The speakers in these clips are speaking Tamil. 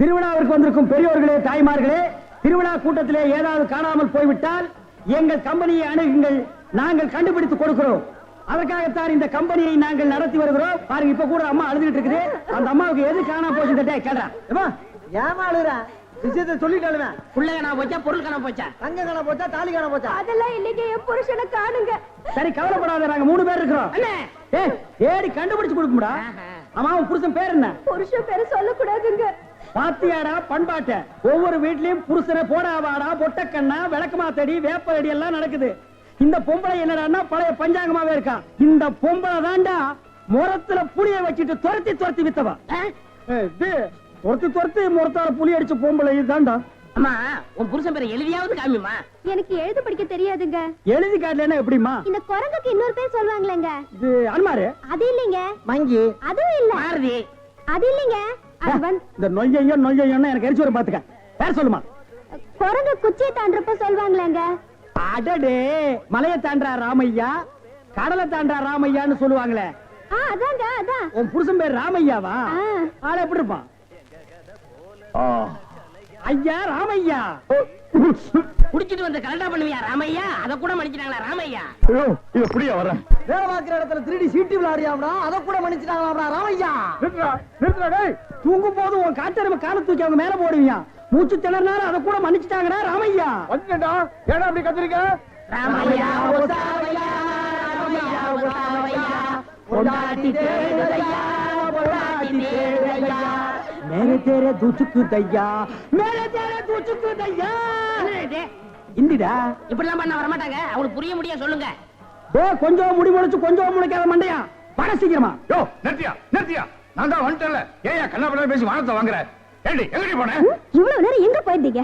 திருவிழாவிற்கு வந்திருக்கும் பெரியோர்களே தாய்மார்களே திருவிழா கூட்டத்திலே ஏதாவது காணாமல் போய்விட்டால் எங்கள் கம்பெனியை அணுகுங்கள். நாங்கள் கண்டுபிடித்து கொடுக்கிறோம். அதற்காகத்தான் இந்த கம்பெனியை நாங்கள் நடத்தி வருகிறோம். பாருங்க இப்ப கூட அம்மா அழுதுகிட்டு இருக்குது. அந்த அம்மாவுக்கு எது காணாம போச்சு கேட்டா ஏமா அழுகுற? விஷயத்தை சொல்லிட்டாலுமே புள்ள காணா போச்சா பொருள் காணா போச்சா? தங்க காண போச்சா தாலி காண போச்சா? அதெல்லாம் இன்னைக்கு என் புருஷனை காணுங்க. சரி கவலைப்படாத நாங்க மூணு பேர் இருக்கிறோம். அண்ணே! ஏய், ஏடி கண்டுபிடிச்சு கொடுக்கும்டா. ஆமா உன் புருஷன் பேர் என்ன? புருஷன் பேரு சொல்லக்கூடாதுங்க. பாத்தியாடா பண்பாட்ட. ஒவ்வொரு வீட்லயும் புருஷனை போடாவாடா பொட்டக்கண்ணா விளக்கமாத்தடி வேப்பலடி எல்லாம் நடக்குது. இந்த பொம்பளை என்னடான்னா பழைய பஞ்சாங்கமாவே இருக்கா. இந்த பொம்பளை தாண்டா முரத்துல புளிய வச்சுட்டு துரத்தி துரத்தி வித்தவா. துரத்தி துரத்தி முரத்தால புளி அடிச்ச பொம்பளை இதுதான்டா. அம்மா உன் புருஷன் பேரை எழுதியாவது காமிமா எனக்கு எழுத படிக்க தெரியாதுங்க. எழுதி காட்டலன்னா எப்படிமா இந்த குரங்குக்கு இன்னொரு பேர் சொல்லுவாங்களேங்க. இது அனுமாரு அது இல்லைங்க. மங்கி அதுவும் இல்ல. மாருதி. அது இல்லைங்க. இந்த நொய்யையோ நொய்யையோன்னு எனக்கு எரிச்சு வரும் பாத்துக்க. பேர் சொல்லுமா? குரங்கு குச்சியை தாண்டறப்ப சொல்லுவாங்களேங்க அடடே மலையை தாண்டா ராமையா? கடலை தாண்டா ராமையான்னு சொல்லுவாங்களே. ஆ அதாங்க அதான். உன் புருஷன் பேர் ராமையாவா? ஆ. ஆள எப்படி இருப்பான்? ஐயா ராமையா. குடிச்சிட்டு வந்து கலண்டா பண்ணுவியா ராமையா? அத கூட மன்னிச்சிட்டாங்களா ராமையா? இது புரிய வரேன் வேலை பார்க்கிற இடத்துல திருடி சீட்டு விளையாடியாம்டா. அதை கூட மன்னிச்சிட்டாங்களாம்டா ராமையா. தூங்கும் போது உன் காட்டெருமை கால தூக்கி அவங்க மேல போடுவியா? மூச்சு திணறினாலும் அதை கூட மன்னிச்சுட்டாங்கடா ராமையா. வந்துட்டா ஏடா அப்படி கத்திரிக்க? ராமையா ஒசாவையா ராமையா ஒசாவையா பொண்டாட்டி தேடுதையா பொண்டாட்டி தேடுதையா மேரே தேரே தூச்சுக்கு தையா மேரே தேரே தூச்சுக்கு தையா இந்திடா. இப்படிலாம் பண்ண வரமாட்டாங்க. அவங்களுக்கு புரிய முடிய சொல்லுங்க. டே கொஞ்சம் முடி முளைச்சு கொஞ்சம் முளைக்காத மண்டையா? பட சீக்கிரமா. யோ நிறுத்தியா நிறுத்தியா. நான் தான் வந்துட்டேன்ல. ஏயா கண்ணா பேசி வானத்தை வாங்குற. ஏண்டி எங்கடி போன? இவ்வளவு நேரம் எங்க போயிருந்தீங்க?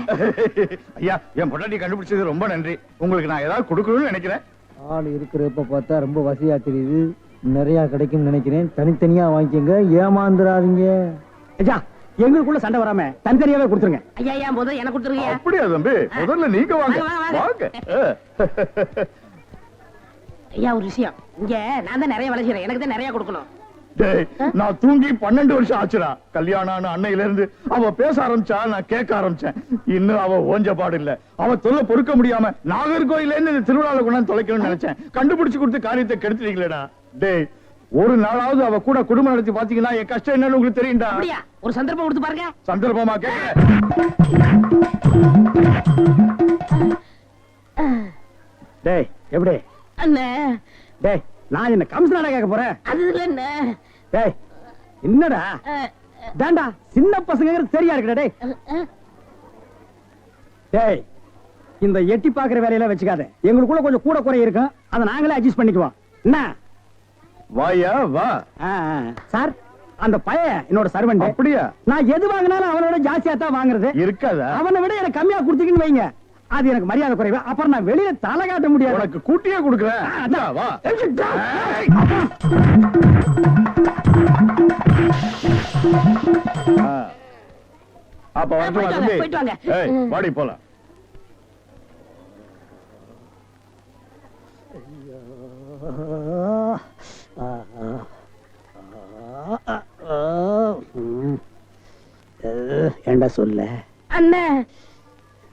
ஐயா என் பொண்டாட்டி கண்டுபிடிச்சது ரொம்ப நன்றி. உங்களுக்கு நான் ஏதாவது கொடுக்கணும்னு நினைக்கிறேன். ஆள் இருக்கிறப்ப பார்த்தா ரொம்ப வசதியா தெரியுது. நிறைய கிடைக்கும் நினைக்கிறேன். தனித்தனியா வாங்கிக்கங்க. ஏமாந்துடாதீங்க ஐயா எங்களுக்குள்ள சண்டை வராம தனித்தனியாவே கொடுத்துருங்க. ஐயா முதல்ல எனக்கு கொடுத்துருங்க அப்படியா தம்பி? முதல்ல நீங்க வாங்க. வாங்க. ஐயா ஒரு விஷயம். இங்க நான் தான் நிறைய வேலை செய்யறேன் எனக்கு தான் நிறைய கொடுக்கணும். டேய், நான் தூங்கி பன்னெண்டு வருஷம் ஆச்சுடா. கல்யாணம் அன்னையில இருந்து அவ பேச ஆரம்பிச்சா நான் கேட்க ஆரம்பிச்சேன். இன்னும் அவ ஓஞ்ச பாடு இல்ல. அவ தொல்லை பொறுக்க முடியாம நாகர்கோயில இருந்து இந்த திருவிழால கொண்டாந்து தொலைக்கணும்னு நினைச்சேன். கண்டுபிடிச்சு கொடுத்து காரியத்தை கெடுத்துட்டீங்களேடா. டேய் ஒரு நாளாவது அவ கூட குடும்பம் நடத்தி பாத்தீங்கன்னா என் கஷ்டம் என்னன்னு உங்களுக்கு தெரியும்டா. அப்படியா? ஒரு சந்தர்ப்பம் கொடுத்து பாருங்க. சந்தர்ப்பமா கேட்க. டேய் எப்படி? அண்ணே. டேய் நான் என்ன கமிஷனரா கேட்க போறேன்? அது இல்ல அண்ணே டேய் என்னடா? டேண்டா சின்ன பசங்க சரியா இருக்குடா டேய். டேய் இந்த எட்டி பாக்குற வேலையில வச்சுக்காத. எங்களுக்குள்ள கொஞ்சம் கூட குறை இருக்கும். அதை நாங்களே அட்ஜஸ்ட் பண்ணிக்குவோம். என்ன? வாயா வா. சார் அந்த பையன் என்னோட சர்வெண்ட் அப்படியா? நான் எது வாங்கினாலும் அவனோட ஜாஸ்தியா தான் வாங்குறது. இருக்காதா? அவனை விட எனக்கு கம்மியா கொடுத்தீங்கன்னு வைங்க. அது எனக்கு மரியாதை குறைவு. அப்புறம் நான் வெளியில தலை காட்ட முடியாது. உனக்கு கூட்டியே கொடுக்குறேன். அப்ப வாடி போலாம். ஏண்டா சொல்ல அண்ணே.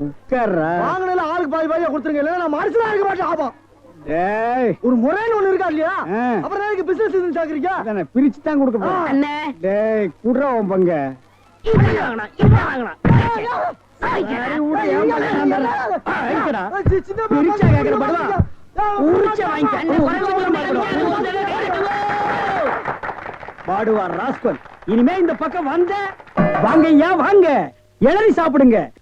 உட்கார்றா. வாங்கினால ஆளுக்கு பாதி பாதியா கொடுத்துருங்க. இல்ல நான் மனுஷனா இருக்க மாட்டேன் ஆபம் டேய். ஒரு முறைன்னு ஒண்ணு இருக்கா இல்லையா. அப்புறம் எதுக்கு பிசினஸ் சாக்குறீங்க? அதானே பிரிச்சு தான் கொடுக்க போறேன். அண்ணே. டேய் குடுறா உன் பங்க. ஆ, இருக்குடா. பிரிச்சா கேக்குற பதிலா உரிச்சா வாங்கிக்க. ராஸ்கல். இனிமே இந்த பக்கம் வந்த வாங்க ஐயா வாங்க? இளநி சாப்பிடுங்க.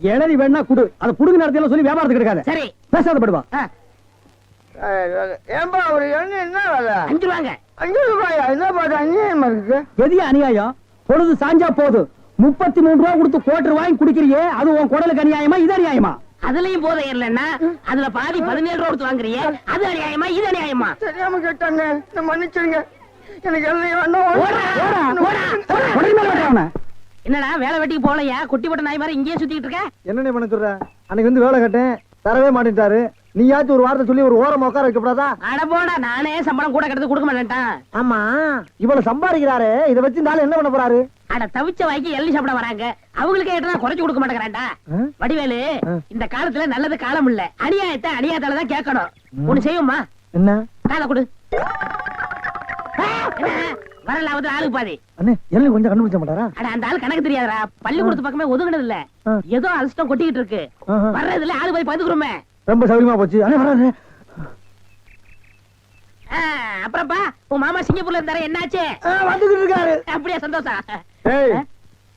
இளநீ வேணா குடு. அதை புடுங்க நடத்தியெல்லாம் சொல்லி வியாபாரத்துக்கு எடுக்காத. சரி. பேசாத படுவா. ஏன்பா ஒரு எண்ணெய் என்ன வேலை? அஞ்சு ரூபாங்க. அஞ்சு ரூபாயா? என்ன பாத்து அநியாயமா இருக்கு? எதிய அநியாயம்? பொழுது சாஞ்சா போதும் முப்பத்தி மூணு ரூபா கொடுத்து கோட்டர் வாங்கி குடிக்கிறியே அது உன் குடலுக்கு அநியாயமா இது அநியாயமா? அதுலயும் போதை ஏறலன்னா அதுல பாதி பதினேழு ரூபா கொடுத்து வாங்குறியே அது அநியாயமா இது அநியாயமா? தெரியாம கேட்டாங்க மன்னிச்சிருங்க. எனக்கு எண்ணெய் என்னடா வேலை வெட்டிக்கு போலையா குட்டி போட்ட நாய் மாதிரி இங்கேயே சுத்திட்டு இருக்க? என்னண்ணே பண்ண சொல்ற? அன்னைக்கு வந்து வேலை கேட்டேன் தரவே மாட்டேன்ட்டாரு. நீயாச்சும் ஒரு வார்த்தை சொல்லி ஒரு ஓரமா உட்கார வைக்கப்படாதா? அட போடா நானே சம்பளம் கூட கிடந்து கொடுக்க மாட்டேன்ட்டான். ஆமா இவ்வளவு சம்பாதிக்கிறாரு இத வச்சு இந்த ஆளு என்ன பண்ண போறாரு? அட தவிச்ச வாய்க்கு எள்ளி சாப்பிட வராங்க. அவங்களுக்கே ஏட்டா குறைச்சு கொடுக்க மாட்டேங்கிறான்டா? வடிவேலு. இந்த காலத்துல நல்லது காலம் இல்ல. அநியாயத்தை அநியாயத்தால தான் கேட்கணும். ஒண்ணு செய்யுமா என்ன? காதை கொடு? வரலாவது ஆளுக்கு பாதி. அண்ணே எல்லாம் கொஞ்சம் கண்டுபிடிச்ச மாட்டாரா? அட அந்த ஆளு கணக்கு தெரியாதடா. பள்ளிக்கூடத்து பக்கமே ஒதுங்கினது இல்ல. ஏதோ அலசிட்டம் கொட்டிக்கிட்டு இருக்கு. வர்றதுல ஆளு போய் பதுக்குறோமே ரொம்ப சௌரியமா போச்சு. அண்ணே வராரு ஆ, அப்புறம்ப்பா உன் மாமா சிங்கப்பூர்ல இருந்தாரு என்னாச்சு? வந்துகிட்டு இருக்காரு. அப்படியே சந்தோஷம் ஏய்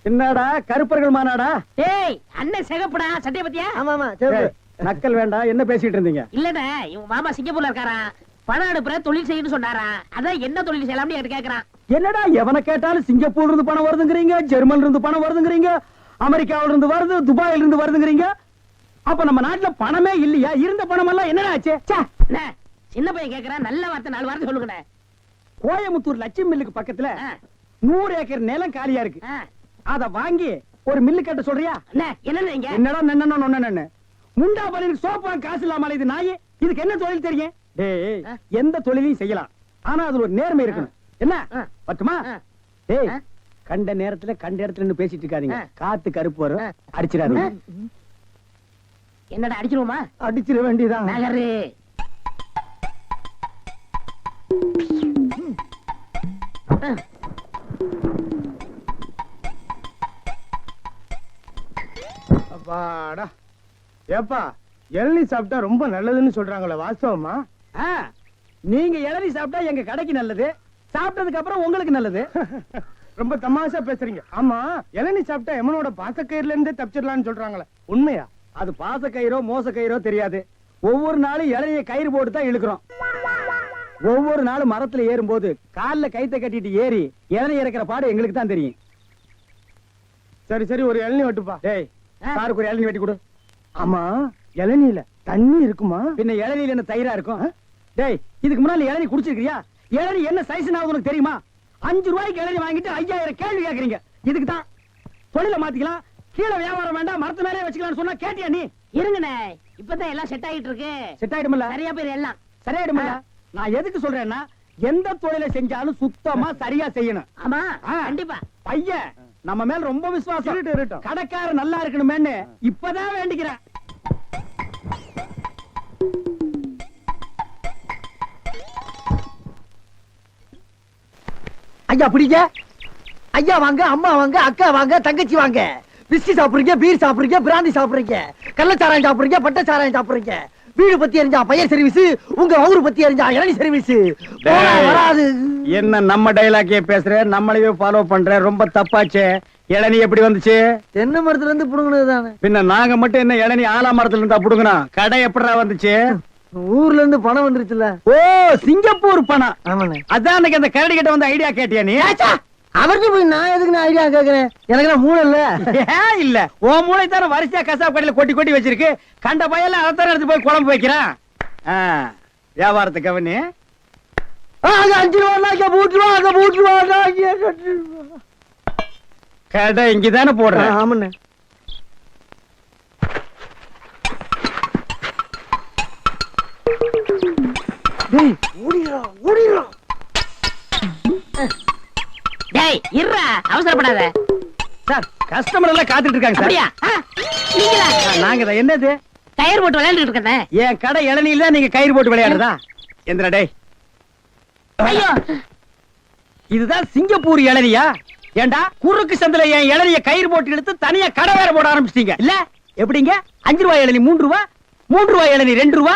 என்னடா கருப்பர்கள் மாநாடா? டேய் அண்ணன் சிகப்புடா சட்டைய பத்தியா? ஆமா ஆமா சரி ஏய், நக்கல் வேண்டாம் என்ன பேசிட்டு இருந்தீங்க? இல்லடா இவன் மாமா சிங்கப்பூர்ல இருக்காராம் பணம் அனுப்புற தொழில் செய்யணும்னு சொன்னாராம் அதான் என்ன தொழில் செய்யலாம்னு என்கிட்ட கேக்குறான். என்னடா எவனை கேட்டாலும் சிங்கப்பூர்ல இருந்து பணம் வருதுங்கிறீங்க ஜெர்மன்ல இருந்து பணம் வருதுங்கிறீங்க அமெரிக்காவில இருந்து வருது துபாயில இருந்து வருதுங்கிறீங்க. அப்ப நம்ம நாட்டுல பணமே இல்லையா? இருந்த பணம் எல்லாம் என்னடா ஆச்சு? சின்ன பையன் கேக்குறான் நல்ல வார்த்தை நாலு வார்த்தை சொல்லுங்கண்ணே. கோயம்புத்தூர் லட்சுமி மில்லுக்கு பக்கத்துல நூறு ஏக்கர் நிலம் காலியா இருக்கு. அத வாங்கி ஒரு மில்லு கட்ட சொல்றியா? என்னடா நொன்னன்னு முண்டா பலிக்கு சோப்பா காசு இல்லாம இது நாயே. இதுக்கு என்ன தொழில் தெரியும். எந்த தொழிலையும் செய்யலாம். ஆனா அதுல ஒரு நேர்மை இருக்கணும். என்ன. பட்டுமா? ஆ. கண்ட நேரத்துல கண்ட இடத்துல நின்னு பேசிட்டு இருக்காதீங்க. காத்து கருப்பு வரும். அடிச்சிடாதீங்க. என்னடா அடிச்சிருவோமா? அடிச்சிட வேண்டியதான் நகரு. அப்பாடா. ஏப்பா இளநீ சாப்பிட்டா ரொம்ப நல்லதுன்னு சொல்றாங்களே வாஸ்தவமா? நீங்க இளநீ சாப்பிட்டா எங்க கடைக்கு நல்லது? சாப்பிட்டதுக்கு அப்புறம் உங்களுக்கு நல்லது. ரொம்ப தமாஷா பேசுறீங்க. ஆமா இளநீ சாப்பிட்டா எமனோட பாசக்கயிறுல இருந்தே தப்பிச்சிடலாம்னு சொல்றாங்களே. உண்மையா? அது பாச கயிறோ மோச கயிறோ தெரியாது. ஒவ்வொரு நாளும் இளநிய கயிறு போட்டு தான் இழுக்கிறோம். ஒவ்வொரு நாளும் மரத்துல ஏறும்போது கால்ல கைத்த கட்டிட்டு ஏறி இளநீ இறக்கிற பாடு எங்களுக்கு தான் தெரியும். சரி சரி ஒரு இளநீ வெட்டுப்பா. டேய் சாருக்கு ஒரு இளநீ வெட்டி கொடு. ஆமா இளநீல தண்ணி இருக்குமா? பின்ன இளநீல என்ன தயிரா இருக்கும்? டேய் இதுக்கு முன்னாடி இளநீ குடிச்சிருக்கியா இளநீ என்ன சைஸ் உனக்கு தெரியுமா? அஞ்சு ரூபாய்க்கு இளநீ வாங்கிட்டு ஐயாயிரம் கேள்வி கேக்குறீங்க. இதுக்கு தான் தொழில மாத்திக்கலாம் கீழே வியாபாரம் வேண்டாம் மரத்து மேலே வச்சுக்கலாம்னு சொன்னா கேட்டியா நீ? இருங்கண்ணே இப்பதான் எல்லாம் செட் ஆகிட்டு இருக்கு. செட் ஆயிடுமில்ல. நிறைய பேர் எல்லாம். சரியாயிடுமில்ல. நான் எதுக்கு சொல்றேன்னா எந்த தொழிலை செஞ்சாலும் சுத்தமா சரியா செய்யணும். ஆமா. கண்டிப்பா. பையன் நம்ம மேல ரொம்ப விசுவாசம். கடைக்காரன் நல்லா இருக்கணுமேன்னு இப்பதான் வேண்டிக்கிறேன். ஐயா பிடிங்க. ஐயா வாங்க அம்மா வாங்க அக்கா வாங்க தங்கச்சி வாங்க. பிஸ்கி சாப்பிடுறீங்க பீர் சாப்பிடுறீங்க பிராந்தி சாப்பிடுறீங்க. கள்ளச்சாராயம் சாப்பிடுறீங்க பட்டச்சாராயம் சாப்பிடுறீங்க. வீடு பத்தி எரிஞ்சா பையன் சர்வீஸ் உங்க ஊரு பத்தி எரிஞ்சா இளநி சர்வீஸ். வராது. என்ன நம்ம டைலாக்கே பேசுற? நம்மளையே ஃபாலோ பண்ற? ரொம்ப தப்பாச்சே. இளநீ எப்படி வந்துச்சு? தென்னை மரத்துல இருந்து புடுங்கினது தானே பின்ன நாங்க மட்டும் என்ன இளநீ ஆலா மரத்துல இருந்தா புடுங்கணும் கடை எப்படிடா வந்துச்சு? ஊர்ல இருந்து பணம் வந்துருச்சுல. ஓ சிங்கப்பூர் பணம். ஆமாண்ணே. அதான் அன்னைக்கு அந்த கரடி கிட்ட வந்து ஐடியா கேட்டியா நீ? அவர்கிட்ட போய் நான் எதுக்கு நான் ஐடியா கேக்குறேன்? எனக்கு நான் மூளை இல்ல. ஏன் இல்ல. உன் மூளை தானே வரிசையா கசாப் கடையில கொட்டி கொட்டி வச்சிருக்கு. கண்ட பையெல்லாம் அதைத்தானே எடுத்து போய் குழம்பு வைக்கிறான். ஆ, வியாபாரத்தை கவனி. ஆ, அங்க அஞ்சு ரூபா மூட்டு ரூபா மூட்டு ரூபா. கடை இங்கதானே போடுறேன் ஆமாண்ணே. டேய் ஓடிடா ஓடிடா டேய் இருடா அவசரப்படாத. சார் கஸ்டமர் எல்லாம் காத்துட்டு இருக்காங்க சார். அப்படியா? ஆ, நீங்களா? ஆ, நாங்க தான். என்னது? கயிறு போட்டு விளையாண்டுட்டு இருக்கேன். என் கடை இளநில நீங்க கயிறு போட்டு விளையாடுறதா? எந்திரா டேய். ஐயோ. இதுதான் சிங்கப்பூர் இளநியா ஏண்டா? குறுக்கு சந்தில என் இளநிய கயிறு போட்டு எடுத்து தனியா கடை வேற போட ஆரம்பிச்சிட்டீங்க. இல்ல? எப்படிங்க? அஞ்சு ரூபாய் இளநி மூன்று ரூபா? மூன்று ரூபாய் இளநி ரெண்டு ரூபா?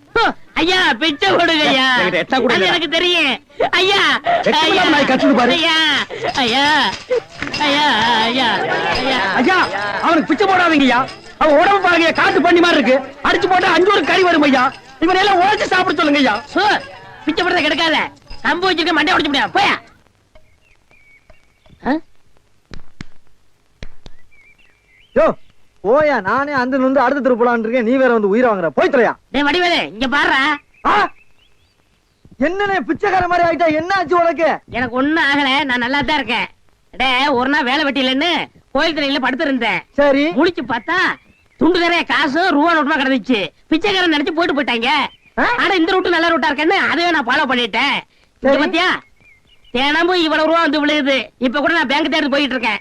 ஐயா பிச்சை கொடுங்க ஐயா. எனக்கு தெரியும். ஐயா ஐயா நாய் கத்துது பாரு. ஐயா ஐயா ஐயா ஐயா ஐயா. ஐயா அவனுக்கு பிச்சை போடாதீங்கய்யா. அவன் உடம்பு பாருங்க காட்டு பண்ணி மாதிரி இருக்கு. அடிச்சு போட்டா அஞ்சு ஒரு கறி வரும் ஐயா. இவனை எல்லாம் உழைச்சு சாப்பிட சொல்லுங்க ஐயா சோ பிச்சை போடுறத கிடைக்காத. கம்பு வச்சிருக்க மண்டை உடைச்சு முடியாது போயா ஆ? யோ போயா நானே அந்த வந்து அடுத்த தெரு போலான்னு இருக்கேன். நீ வேற வந்து உயிரை வாங்குற. போய் தொலையா. டேய் வடிவேலு இங்க பாருடா. ஆ! என்னண்ணே பிச்சைக்கார மாதிரி ஆயிட்டா? என்ன ஆச்சு உனக்கு? எனக்கு ஒண்ணும் ஆகல. நான் நல்லா தான் இருக்கேன். டே ஒரு நாள் வேலை வெட்டிலன்னு கோயில் திரையில படுத்திருந்தேன். சரி. முழிச்சு பார்த்தா துண்டு நிறைய காசு ரூபா நோட்டுமா கிடந்துச்சு. பிச்சைக்காரன் நினைச்சு போயிட்டு போயிட்டாங்க? ஆனா இந்த ரூட்டு நல்ல ரூட்டா இருக்கேன்னு அதையே நான் ஃபாலோ பண்ணிட்டேன். பாத்தியா? தினமும் இவ்வளவு ரூபா வந்து விழுகுது. இப்ப கூட நான் பேங்க் தேடி போயிட்டு இருக்கேன்.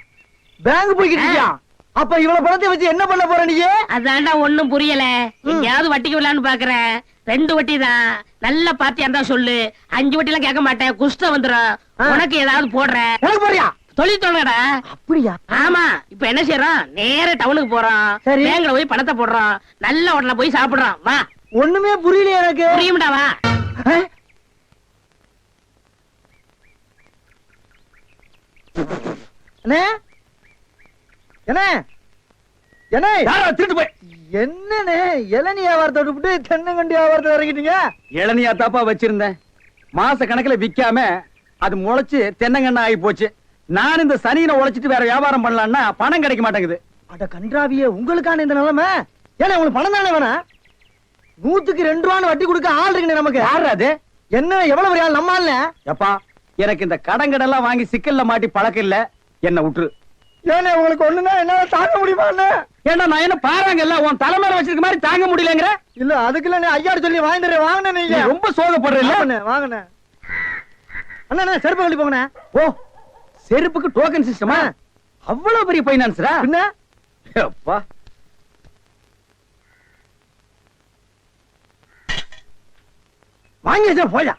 பேங்க் போய்கிட்டு இருக்கியா? அப்ப இவ்வளவு பணத்தை வச்சு என்ன பண்ண போற நீ? அதான்டா ஒண்ணும் புரியல. எங்கேயாவது வட்டிக்கு விடலான்னு பாக்குறேன் ரெண்டு வட்டி தான். நல்ல பார்ட்டியா இருந்தா சொல்லு. அஞ்சு வட்டி எல்லாம் கேட்க மாட்டேன். குஷ்டம் வந்துரும். ஆ. உனக்கு ஏதாவது போடுறேன் எனக்கு போறியா தொழில் தொடங்கடா. அப்படியா? ஆமா இப்ப என்ன செய்யறோம் நேர டவுனுக்கு போறோம். பேங்க்ல போய் பணத்தை போடுறோம் நல்ல ஹோட்டல்ல போய் சாப்பிடுறோம் வா. ஒண்ணுமே புரியலையே எனக்கு. புரியும்டா வா. ஆ? என்ன? என்ன? யாரா திருட்டு போய். என்னண்ணே? இளநீ வியாபாரத்தை விட்டுவிட்டு தென்னங்கண்டி வியாபாரத்தை இறங்கிட்டீங்க? இளநியா தாப்பா வச்சிருந்தேன். மாச கணக்குல விக்காம அது முளைச்சு தென்னங்கண்ணா ஆகி போச்சு. நான் இந்த சனியில உழைச்சிட்டு வேற வியாபாரம் பண்ணலாம்னா பணம் கிடைக்க மாட்டேங்குது. அட கன்றாவியே உங்களுக்கான இந்த நிலைமை? ஏன்னா உங்களுக்கு பணம் தானே வேணாம் நூத்துக்கு ரெண்டு ரூபான்னு வட்டி கொடுக்க ஆள் இருக்குண்ணே நமக்கு. யாரு அது? என்ன எவ்வளவு பெரிய ஆள் நம்ம எப்பா எனக்கு இந்த கடங்கடெல்லாம் வாங்கி சிக்கல்ல மாட்டி பழக்கம் இல்ல. என்ன விட்டுரு ஏன்னா உங்களுக்கு ஒண்ணுனா என்னால தாங்க முடியுமா ஏண்டா நான் என்ன பாறாங்கல்ல உன் தலைமையில வச்சிருக்க மாதிரி தாங்க முடியலங்கிற? இல்ல அதுக்குள்ள ஐயா சொல்லி வாங்கிட்டு வாங்கினே நீ நீங்க. ரொம்ப சோகப்படுற இல்ல? வாங்கண்ணே வாங்கண்ணே அண்ணா செருப்பு கழட்டி போங்கண்ணே. ஓ செருப்புக்கு டோக்கன் சிஸ்டமா அவ்வளவு பெரிய பைனான்ஸ்ரா பின்ன? அப்பா வாங்கி வச்சா போயா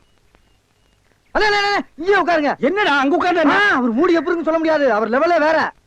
அண்ணா இங்கே உட்காருங்க. என்னடா அங்க உட்கார்ந்து அவர் மூடி எப்படி சொல்ல முடியாது. அவர் லெவலே வேற.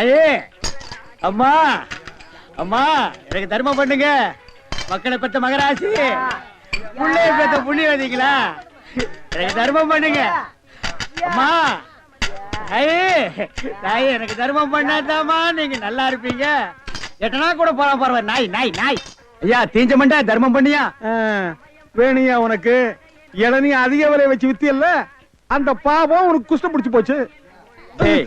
ஐயே அம்மா அம்மா எனக்கு தர்மம் பண்ணுங்க. மக்களை பெத்த மகராசி. புள்ளைய பெத்த புண்ணியவதிங்களா எனக்கு தர்மம் பண்ணுங்க. அம்மா ஐயே தாயே எனக்கு தர்மம் பண்ணாதாம்மா. நீங்க நல்லா இருப்பீங்க. எட்டனா கூட போலாம் பரவாயில்ல. நாய் நாய் நாய். ஐயா தீஞ்ச மண்டா தர்மம் பண்ணியா? வேணியா உனக்கு. இளநீ அதிக விலை வச்சு வித்தியல்ல அந்த பாவம் உனக்கு குஷ்டம் பிடிச்சு போச்சு. ஏய்,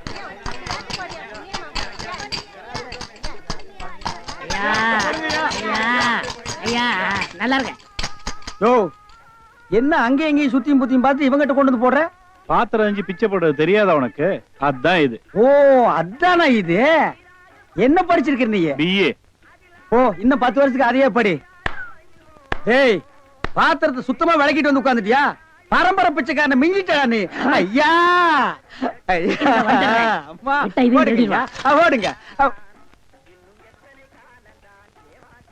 ஐயா ஐயா ஐயா நல்லா இருக்க யோ என்ன அங்கே எங்கேயும் சுத்தியும் புத்தியும் பார்த்து இவங்கிட்ட கொண்டு வந்து போடுற? பாத்திரம் அஞ்சு பிச்சை போடுறது தெரியாதா உனக்கு? அதான் இது. ஓ அதானா இது? என்ன படிச்சிருக்க நீ? பிஏ ஓ இன்னும் பத்து வருஷத்துக்கு அதையே படி. ஏய் பாத்திரத்தை சுத்தமா விளக்கிட்டு வந்து உட்கார்ந்துட்டியா? பரம்பரை பிச்சைக்காரனை மிஞ்சிட்டா நீ. ஐயா! ஐயா. அம்மா ஓடுங்க ஓடுங்க.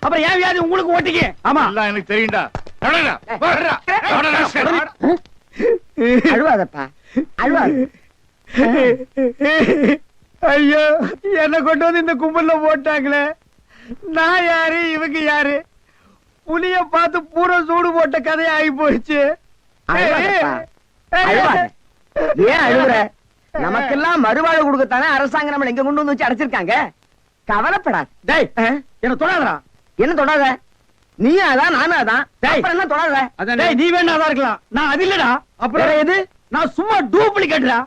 அப்புறம் ஏன் வியாதி உங்களுக்கு ஓட்டிங்க ஆமா எனக்கு தெரியும்டா. அழுவாதப்பா அழுவாத ஐயோ என்ன கொண்டு வந்து இந்த கும்பல்ல போட்டாங்களே நான் யாரு இவங்க யாரு புலிய பார்த்து பூரா சூடு போட்ட கதையா ஆகி போச்சு அழுவாதப்பா. அழுவாத. ஏன் அழுகுற நமக்கெல்லாம் மறுவாழ்வு கொடுக்கத்தானே அரசாங்கம் நம்மள எங்க கொண்டு வந்து வச்சு அடைச்சிருக்காங்க கவலைப்படாத டேய் என்ன தொடாதடா என்ன தொடாத நீ அதான் நானும் அதான் அப்புறம் என்ன தொடர்ற டேய் நீ வேணா அதான் இருக்கலாம் நான் அது இல்லடா அப்புறம் எது நான் சும்மா டூப்ளிகேட்டா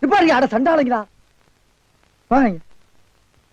நிப்பாருங்க அட சண்டாளைங்களா வாங்க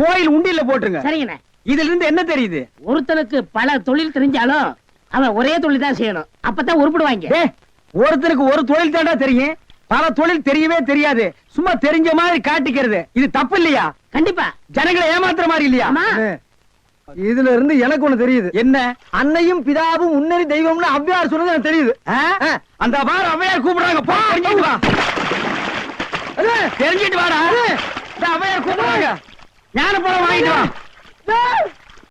கோயில் உண்டியல்ல போட்டுருங்க. சரிங்கண்ணே. இதுல இருந்து என்ன தெரியுது? ஒருத்தனுக்கு பல தொழில் தெரிஞ்சாலும் அவன் ஒரே தொழில் தான் செய்யணும். அப்பதான் உருப்பிடுவாங்க. ஒருத்தருக்கு ஒரு தொழில் தாண்டா தெரியும். பல தொழில் தெரியவே தெரியாது. சும்மா தெரிஞ்ச மாதிரி காட்டிக்கிறது. இது தப்பு இல்லையா? கண்டிப்பா. ஜனங்களை ஏமாத்துற மாதிரி இல்லையா? இதுல இருந்து எனக்கு ஒண்ணு தெரியுது. என்ன? அன்னையும் பிதாவும் முன்னறி தெய்வம்னு அவ்வியார் சொன்னது எனக்கு தெரியுது? அந்த பார் அவையார் கூப்பிடுறாங்க. போ தெரிஞ்சிட்டு வாடா. அவையார் கூப்பிடுறாங்க. ஞான பழம் வாங்கிட்டு வா.